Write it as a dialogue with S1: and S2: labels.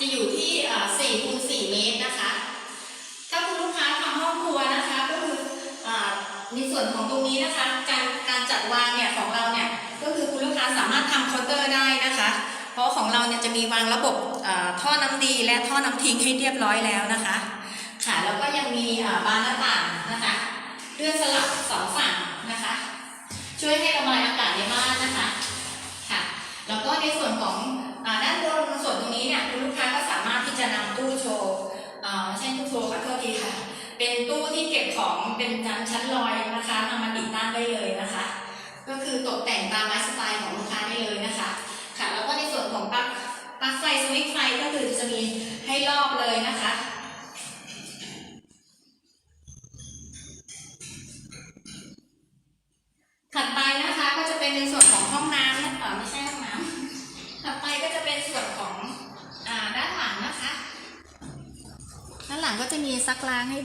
S1: จะอยู่ที่4คูณ4เมตรนะคะ ถ้าคุณลูกค้าทำห้องครัวนะคะก็คือในส่วนของตรงนี้นะคะ การการจัดวางเนี่ยของเราเนี่ยก็คือคุณลูกค้าสามารถทำเคาน์เตอร์ได้นะคะ เพราะของเราเนี่ยจะมีวางระบบท่อน้ำดีและท่อน้ำทิ้งให้เรียบร้อยแล้วนะคะ ค่ะแล้วก็ยังมีบานหน้าต่างนะคะเลื่อนสลับสองฝั่งนะคะ ช่วยให้ระบายอากาศในบ้านนะคะค่ะแล้วก็ในส่วนของ โชว์ไม่ใช่ตู้โชว์ค่ะโทษทีค่ะ เป็นตู้ที่เก็บของเป็นชั้นชั้นลอยนะคะนำมาติดตั้งได้เลยนะคะ ก็คือตกแต่งตามไลฟ์สไตล์ของลูกค้าได้เลยนะคะค่ะแล้วก็ในส่วนของปลั๊กปลั๊กไฟสวิตช์ไฟก็คือจะมีให้รอบเลยนะคะถัดไปนะคะก็จะเป็นในส่วนของห้องน้ำนะเอ่อไม่ใช่ห้องน้ำถัดไปก็จะเป็นส่วนของอ่าด้านหลังนะคะ ด้านหลัง ก็จะมีซักล้างให้ดู